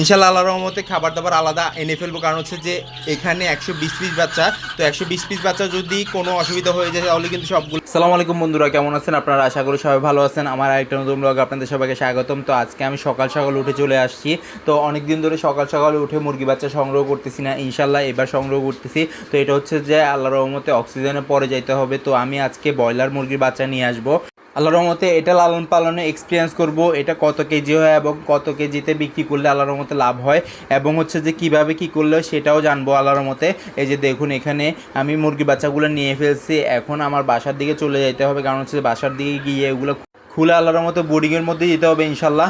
ইনশাল্লাহ আল্লাহ রহমতে খাবার দাবার আলাদা এনে ফেলব। কারণ হচ্ছে যে এখানে একশো বিশ পিস বাচ্চা। তো একশো বিশ পিস বাচ্চা যদি কোনো অসুবিধা হয়ে যায়, তাহলে কিন্তু সবগুলো সালাম আলাইকুম বন্ধুরা, কেমন আছেন? আপনারা আশা করি সবাই ভালো আছেন। আমার আরেকটা নতুন ব্লগ আপনাদের সবাইকে স্বাগতম। তো আজকে আমি সকাল সকাল উঠে চলে আসছি। তো অনেক দিন ধরে সকাল সকাল উঠে মুরগি বাচ্চা সংগ্রহ করতেছি না। ইনশাল্লাহ এবার সংগ্রহ করতেছি। তো এটা হচ্ছে যে আল্লাহ রহমতে অক্সিজেনে পরে যাইতে হবে। তো আমি আজকে ব্রয়লার মুরগির বাচ্চা নিয়ে আসব। আল্লাহ রহমতে এটা লালন পালনে এক্সপিরিয়েন্স করব, এটা কত কেজি হয় এবং কত কেজিতে বিক্রি করলে আল্লাহর রহমতে লাভ হয় এবং হচ্ছে যে কীভাবে কি করলে সেটাও জানব আল্লাহর রহমতে। এই যে দেখুন এখানে আমি মুরগি বাচ্চাগুলো নিয়ে ফেলছি, এখন আমার বাসার দিকে চলে যেতে হবে, কারণ হচ্ছে বাসার দিকে গিয়ে এগুলো খুলে আল্লাহর মতো বোর্ডিংয়ের মধ্যে যেতে হবে ইনশাল্লাহ।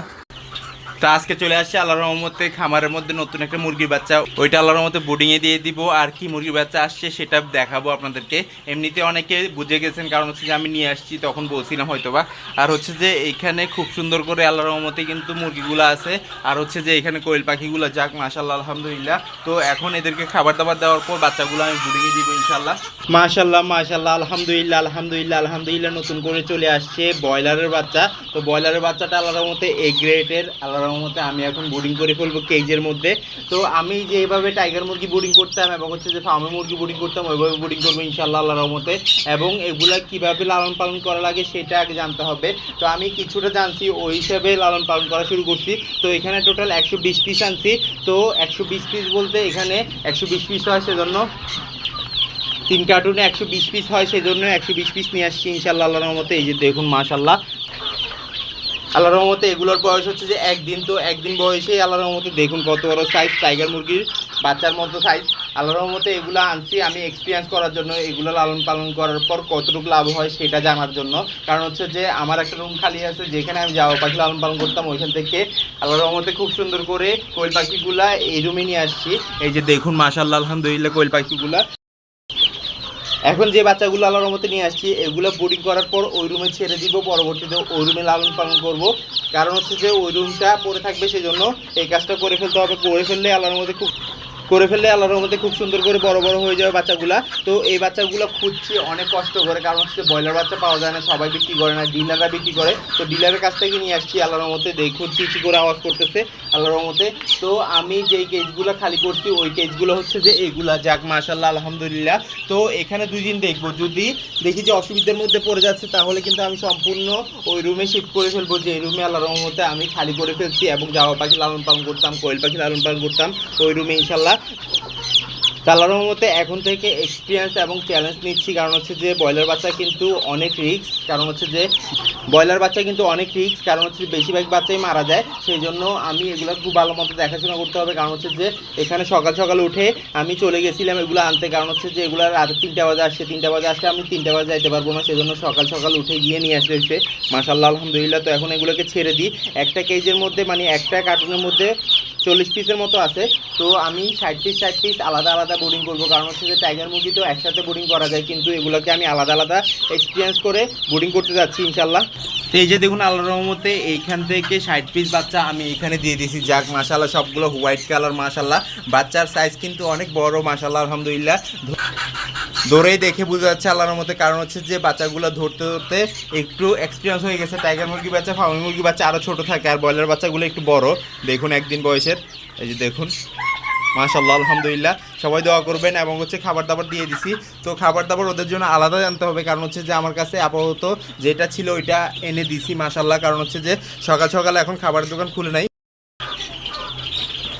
তো আজকে চলে আসছে আল্লাহর রহমতে খামারের মধ্যে নতুন একটা মুরগির বাচ্চা। ওইটা আল্লাহর রহমতে বোর্ডিংয়ে দিয়ে দিব। আর কি মুরগির বাচ্চা আসছে সেটা দেখাবো আপনাদেরকে। এমনিতে অনেকে বুঝে গেছেন, কারণ হচ্ছে যে আমি নিয়ে আসছি, তখন বলছিলাম হয়তোবা। আর হচ্ছে যে এইখানে খুব সুন্দর করে আল্লাহর রহমতে কিন্তু মুরগিগুলো আছে। আর হচ্ছে যে এখানে কোয়েল পাখিগুলো যাক মাশাল্লাহ আলহামদুলিল্লাহ। তো এখন এদেরকে খাবার দাবার দেওয়ার পর বাচ্চাগুলো আমি বোর্ডিংয়ে দিব ইনশাল্লাহ মাশাল্লাহ মাশাল্লাহ আলহামদুলিল্লাহ আলহামদুলিল্লাহ আলহামদুলিল্লাহ, নতুন করে চলে আসছে ব্রয়লারের বাচ্চা। তো ব্রয়লারের বাচ্চাটা আল্লাহর রহমতে এ গ্রেডের আল্লাহর রহমতে আমি এখন বোর্ডিং করে ফেলব কেজের মধ্যে। তো আমি যে যেভাবে টাইগার মুরগি বোর্ডিং করতাম এবং হচ্ছে যে ফার্মে মুরগি বোর্ডিং করতাম, ওইভাবে বোর্ডিং করব ইনশাল্লাহ আল্লাহর রহমতে। এবং এগুলা কীভাবে লালন পালন করা লাগে সেটা আগে জানতে হবে। তো আমি কিছুটা জানছি, ওই হিসাবে লালন পালন করা শুরু করছি। তো এখানে টোটাল একশো বিশ পিস আনছি। তো একশো বিশ পিস বলতে এখানে একশো বিশ পিস হয় সেজন্য তিন কার্টুনে একশো বিশ পিস হয় সেজন্য একশো বিশ পিস নিয়ে আসছি ইনশাল্লাহ আল্লাহ রহমতে। এই যে দেখুন মাশাল্লাহ আল্লাহ রহমতে এগুলোর বয়স হচ্ছে যে একদিন তো একদিন বয়সে আল্লাহ রহমতে দেখুন কত বড় সাইজ টাইগার মুরগির বাচ্চার মতো সাইজ আল্লাহ রহমতে এগুলো আনছি, আমি এক্সপিরিয়েন্স করার জন্য, এগুলো লালন পালন করার পর কতটুকু লাভ হয় সেটা জানার জন্য। কারণ হচ্ছে যে আমার একটা রুম খালি আছে, যেখানে আমি যাওয়া পাখি লালন পালন করতাম, ওইখান থেকে আল্লাহ রহমতে খুব সুন্দর করে কোয়েল পাখিগুলা এই রুমে নিয়ে আসছি। এই যে দেখুন মাশাল্লাহ আলহামদুলিল্লাহ, কোয়েল পাখিগুলা। এখন যে বাচ্চাগুলো আল্লাহর মধ্যে নিয়ে আসছি, এগুলো বোর্ডিং করার পর ওই রুমে ছেড়ে দিব, পরবর্তীতে ওই রুমে লালন পালন করব। কারণ হচ্ছে যে ওই রুমটা পড়ে থাকবে সেজন্য এই কাজটা করে ফেলতে হবে, করে ফেললে আল্লাহর মধ্যে খুব করে ফেললে আল্লাহর মধ্যে খুব সুন্দর করে বড় বড় হয়ে যাবে বাচ্চাগুলা। তো এই বাচ্চাগুলো খুঁজছি অনেক কষ্ট করে, কারণ হচ্ছে ব্রয়লার বাচ্চা পাওয়া যায় না, সবাই বিক্রি করে না, ডিলাররা বিক্রি করে। তো ডিলারের কাছ থেকে নিয়ে আসছি, আল্লাহর মধ্যে দেখুন চিচি করে আওয়াজ করতেছে, আল্লাহর মধ্যে তো আমি যেই কেজগুলো খালি করছি, ওই কেজগুলো হচ্ছে যে এগুলা যাক মাশাল্লাহ আলহামদুলিল্লাহ। তো এখানে দুই দিন দেখব, যদি দেখি যে অসুবিধার মধ্যে পড়ে যাচ্ছে, তাহলে কিন্তু আমি সম্পূর্ণ ওই রুমে শিফট করে ফেলব, যে রুমে আল্লাহর রহমতে আমি খালি করে ফেলছি এবং জাওয়া পাখি লালন পালন করতাম, কোয়েল পাখি লালন পালন করতাম ওই রুমে ইনশাল্লাহ আল্লাহর রহমতে এখন থেকে এক্সপিরিয়েন্স এবং চ্যালেঞ্জ নিচ্ছি। কারণ হচ্ছে যে, ব্রয়লার বাচ্চা কিন্তু অনেক রিক্স কারণ হচ্ছে যে, ব্রয়লার বাচ্চা কিন্তু অনেক রিক্স কারণ হচ্ছে বেশিরভাগ বাচ্চাই মারা যায়। সেই জন্য আমি এগুলো খুব ভালো মতো দেখাশোনা করতে হবে। কারণ হচ্ছে যে, এখানে সকাল সকাল উঠে আমি চলে গেছিলাম এগুলো আনতে। কারণ হচ্ছে যে, এগুলো রাতে তিনটা বাজে আসছে। তিনটা বাজে আসলে আমি তিনটা বাজে যাইতে পারব না। সেজন্য সকাল সকাল উঠে গিয়ে নিয়ে আসতে হয়েছে মাসাল্লাহ আলহামদুলিল্লাহ, তো এখন এগুলোকে ছেড়ে দিই। একটা কেজের মধ্যে মানে একটা কার্টুনের মধ্যে চল্লিশ পিসের মতো আছে। তো আমি ষাট পিস ষাট পিস আলাদা আলাদা বোর্ডিং করব। কারণ হচ্ছে যে টাইগার মুরগি তো একসাথে বোর্ডিং করা যায়। কিন্তু এগুলোকে আমি আলাদা আলাদা এক্সপিরিয়েন্স করে বোর্ডিং করতে যাচ্ছি ইনশাল্লাহ তো এই যে দেখুন আল্লাহ রহমতে এইখান থেকে ষাট পিস বাচ্চা আমি এখানে দিয়ে দিয়েছি যাক মাসাল্লাহ সবগুলো হোয়াইট কালার মাসাল্লাহ বাচ্চার সাইজ কিন্তু অনেক বড় মাসাল্লাহ আলহামদুলিল্লাহ। ধরেই দেখে বোঝা যাচ্ছে আল্লাহর মধ্যে কারণ হচ্ছে যে বাচ্চাগুলো ধরতে ধরতে একটু এক্সপিরিয়েন্স হয়ে গেছে। টাইগার মুরগি বাচ্চা ফার্মি মুরগি বাচ্চা আরও ছোটো থাকে। আর ব্রয়লার বাচ্চাগুলো একটু বড়। দেখুন একদিন বয়সের। এই যে দেখুন। মাশাল্লাহ আলহামদুলিল্লাহ। সবাই দোয়া করবেন এবং হচ্ছে খাবার দাবার দিয়ে দিছি। তো খাবার দাবার ওদের জন্য আলাদা জানতে হবে। কারণ হচ্ছে যে আমার কাছে আপাতত যেটা ছিল ওইটা এনে দিছি মাশাল্লাহ কারণ হচ্ছে যে সকাল সকাল এখন খাবারের দোকান খুলে নাই।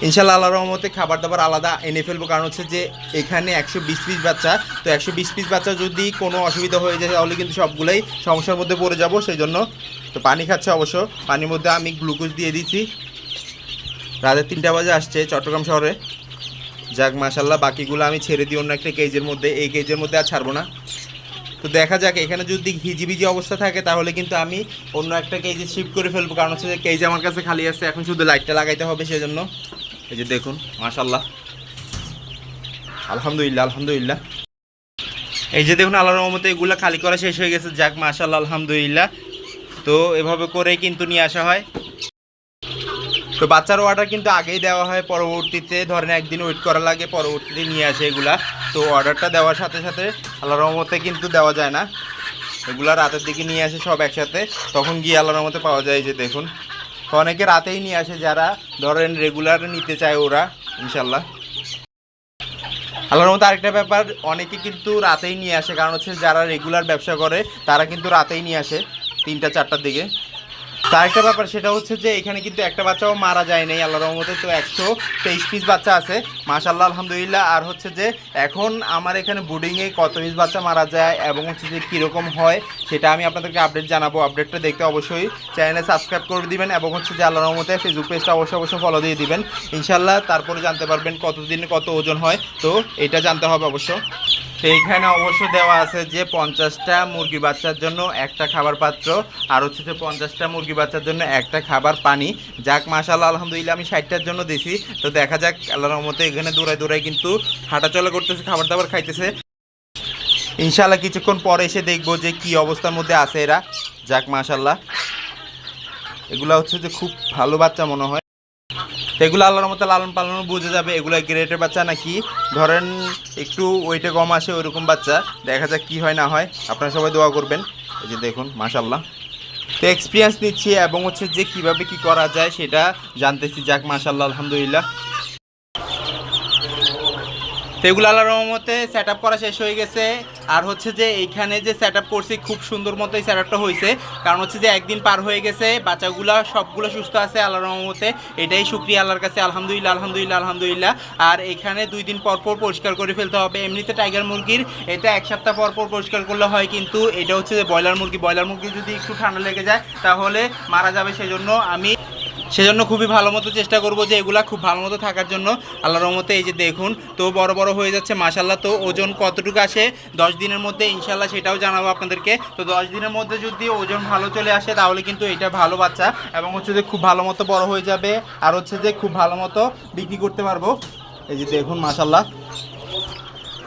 ইনশাল্লাহ আল্লাহ রহমতে খাবার দাবার আলাদা এনে ফেলব। কারণ হচ্ছে যে এখানে একশো বিশ পিস বাচ্চা, তো একশো বিশ পিস বাচ্চা যদি কোনো অসুবিধা হয়ে যায়, তাহলে কিন্তু সবগুলোই সমস্যার মধ্যে পড়ে যাব। সেই জন্য তো পানি খাচ্ছে অবশ্য। পানির মধ্যে আমি গ্লুকোজ দিয়ে দিচ্ছি রাতে তিনটা বাজে আসছে চট্টগ্রাম শহরে। যাক মাশাল্লাহ বাকিগুলো আমি ছেড়ে দিই অন্য একটা কেজের মধ্যে, এই কেজের মধ্যে আর ছাড়বো না। তো দেখা যাক, এখানে যদি হিজিবিজি অবস্থা থাকে, তাহলে কিন্তু আমি অন্য একটা কেজে শিফট করে ফেলব। কারণ হচ্ছে যে কেজ আমার কাছে খালি আছে, এখন শুধু লাইটটা লাগাইতে হবে, সেজন্য। এই যে দেখুন মাশাল্লাহ আলহামদুলিল্লাহ আলহামদুলিল্লাহ। এই যে দেখুন, আল্লাহর রহমতে এগুলো খালি করা শেষ হয়ে গেছে। যাক মাশাল্লাহ আলহামদুলিল্লাহ। তো এভাবে করে কিন্তু নিয়ে আসা হয়। তো বাচ্চার অর্ডার কিন্তু আগেই দেওয়া হয়। পরবর্তীতে ধরেন একদিন ওয়েট করা লাগে, পরবর্তীতে নিয়ে আসে এগুলা। তো অর্ডারটা দেওয়ার সাথে সাথে আল্লাহর রহমতে কিন্তু দেওয়া যায় না। এগুলা রাতের দিকে নিয়ে আসে সব একসাথে। তখন গিয়ে আল্লাহর রহমতে পাওয়া যায় যে দেখুন। অনেকে রাতেই নিয়ে আসে যারা ধরেন রেগুলার নিতে চায় ওরা, ইনশাল্লাহ। আল্লাহর মতো আরেকটা ব্যাপার, অনেকে কিন্তু রাতেই নিয়ে আসে, কারণ হচ্ছে যারা রেগুলার ব্যবসা করে, তারা কিন্তু রাতেই নিয়ে আসে তিনটা, চারটার দিকে। তার একটা ব্যাপার, সেটা হচ্ছে যে এখানে কিন্তু একটা বাচ্চাও মারা যায় নাই আল্লাহ রহমতে তো একশো তেইশ পিস বাচ্চা আছে। মাশাল্লাহ আলহামদুলিল্লাহ। আর হচ্ছে যে এখন আমার এখানে বুডিংয়ে কত পিস বাচ্চা মারা যায় এবং হচ্ছে যে কীরকম হয়, সেটা আমি আপনাদেরকে আপডেট জানাব। আপডেটটা দেখতে অবশ্যই চ্যানেলে সাবস্ক্রাইব করে দিবেন এবং হচ্ছে যে আল্লাহ রহমতে ফেসবুক পেজটা অবশ্যই অবশ্যই ফলো দিয়ে দিবেন। ইনশাল্লাহ তারপরে জানতে পারবেন কতদিনে কত ওজন হয়। তো এটা জানতে হবে অবশ্য। তো এইখানে অবশ্য দেওয়া আছে যে পঞ্চাশটা মুরগি বাচ্চার জন্য একটা খাবার পাত্র, আর হচ্ছে যে পঞ্চাশটা মুরগি বাচ্চার জন্য একটা খাবার পানি। যাক মাশাল্লাহ আলহামদুলিল্লাহ, আমি ষাটটার জন্য দিছি। তো দেখা যাক, আল্লাহর রহমতে এখানে দৌড়ায় দৌড়ায় কিন্তু হাঁটাচলা করতেছে খাবার দাবার খাইতেছে। ইনশাল্লাহ কিছুক্ষণ পরে এসে দেখব যে কি অবস্থার মধ্যে আছে এরা। যাক মাশাল্লাহ এগুলা হচ্ছে যে খুব ভালো বাচ্চা মনে হয়। তো এগুলো আল্লাহর মতো লালন পালন বুঝে যাবে। এগুলো গ্রেটের বাচ্চা নাকি? ধরেন একটু ওইটা কম আসে ওইরকম বাচ্চা। দেখা যাক কী হয়, না হয়। আপনারা সবাই দোয়া করবেন। এই যে দেখুন মাশাল্লাহ তো এক্সপিরিয়েন্স নিচ্ছি এবং হচ্ছে যে কীভাবে কি করা যায় সেটা জানতেছি। যাক মাশাল্লাহ আলহামদুলিল্লাহ। এগুলো আল্লাহর রহমতে সেট আপ করা শেষ হয়ে গেছে। আর হচ্ছে যে এইখানে যে সেট আপ করছি, খুব সুন্দর মতোই সেট আপটা হয়েছে। কারণ হচ্ছে যে একদিন পার হয়ে গেছে, বাচ্চাগুলো সবগুলো সুস্থ আছে আল্লাহর রহমতে। এটাই শুক্রিয়া আল্লাহর কাছে, আলহামদুলিল্লাহ আলহামদুলিল্লাহ আলহামদুলিল্লাহ। আর এখানে দুই দিন পর পর পরিষ্কার করে ফেলতে হবে। এমনিতে টাইগার মুরগির এটা এক সপ্তাহ পর পর পরিষ্কার করলে হয়, কিন্তু এটা হচ্ছে যে ব্রয়লার মুরগি। ব্রয়লার মুরগি যদি একটু ঠান্ডা লেগে যায়, তাহলে মারা যাবে। সেজন্য আমি সেজন্য খুবই ভালো মতো চেষ্টা করব যে এগুলা খুব ভালো মতো থাকার জন্য। আল্লাহ রহমতে এই যে দেখুন, তো বড় বড় হয়ে যাচ্ছে মাসাল্লাহ তো ওজন কতটুকু আসে? দশ দিনের মধ্যে ইনশাল্লাহ সেটাও জানাব আপনাদেরকে। তো দশ দিনের মধ্যে যদি ওজন ভালো চলে আসে, তাহলে কিন্তু এটা ভালো বাচ্চা এবং হচ্ছে যে খুব ভালো মতো বড় হয়ে যাবে আর হচ্ছে যে খুব ভালো মতো বিক্রি করতে পারব। এই যে দেখুন মাসাল্লাহ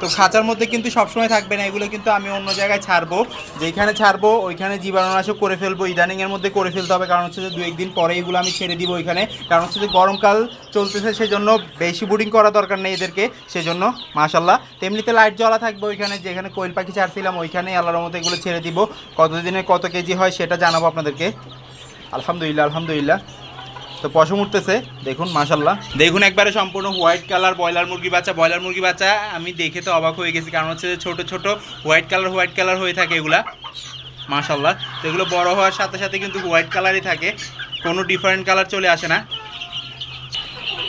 তো খাঁচার মধ্যে কিন্তু সবসময় থাকবে না, এগুলো কিন্তু আমি অন্য জায়গায় ছাড়বো। যেখানে ছাড়বো, ওইখানে জীবাণুনাশক করে ফেলব ইদানিংয়ের মধ্যে করে ফেলতে হবে, কারণ হচ্ছে যে দু একদিন পরে এগুলো আমি ছেড়ে দিব ওইখানে। কারণ হচ্ছে যে গরমকাল চলতেছে, সেজন্য বেশি বুডিং করা দরকার নেই এদেরকে, সেজন্য মাশাল্লাহ তেমনিতে লাইট জ্বলা থাকবে ওইখানে, যেখানে কোয়েল পাখি ছাড়ছিলাম ওইখানে আল্লাহর মতো এগুলো ছেড়ে দিব। কতদিনে কত কেজি হয় সেটা জানাব আপনাদেরকে। আলহামদুলিল্লাহ আলহামদুলিল্লাহ। তো পশম উঠতেছে। দেখুন মাশাল্লাহ দেখুন একবারে সম্পূর্ণ হোয়াইট কালার ব্রয়লার মুরগি বাচ্চা। ব্রয়লার মুরগি বাচ্চা, আমি দেখে তো অবাক হয়ে গেছি। কারণ হচ্ছে ছোট ছোট হোয়াইট কালার হোয়াইট কালার হয়ে থাকে এগুলা। মাশাল্লাহ তো এগুলো বড় হওয়ার সাথে সাথে কিন্তু হোয়াইট কালারই থাকে। কোনো ডিফারেন্ট কালার চলে আসে না।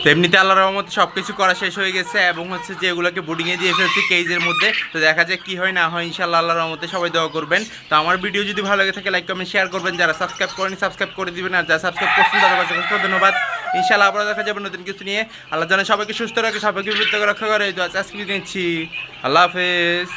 তো এমনিতে আল্লাহ রহমতে সব কিছু করা শেষ হয়ে গেছে এবং হচ্ছে যে এগুলোকে বোর্ডিংয়ে দিয়ে ফেলছি কেজের মধ্যে। তো দেখা যায় কি হয়, না হয় ইনশাল্লাহ আল্লাহ রহমতে সবাই দোয়া করবেন। তো আমার ভিডিও যদি ভালো লাগে থাকে লাইক কমেন্ট শেয়ার করবেন। যারা সাবস্ক্রাইব করেনি সাবস্ক্রাইব করে দিবেন। আর যারা সাবস্ক্রাইব করছেন, তাদের কাছে ধন্যবাদ। ইনশাল্লাহ আবার দেখা যাবে নতুন কিছু নিয়ে। আল্লাহ জানে সবাইকে সুস্থ রাখে, সবাইকে বিরুদ্ধে রক্ষা করে। আজকে নিচ্ছি। আল্লাহ হাফেজ।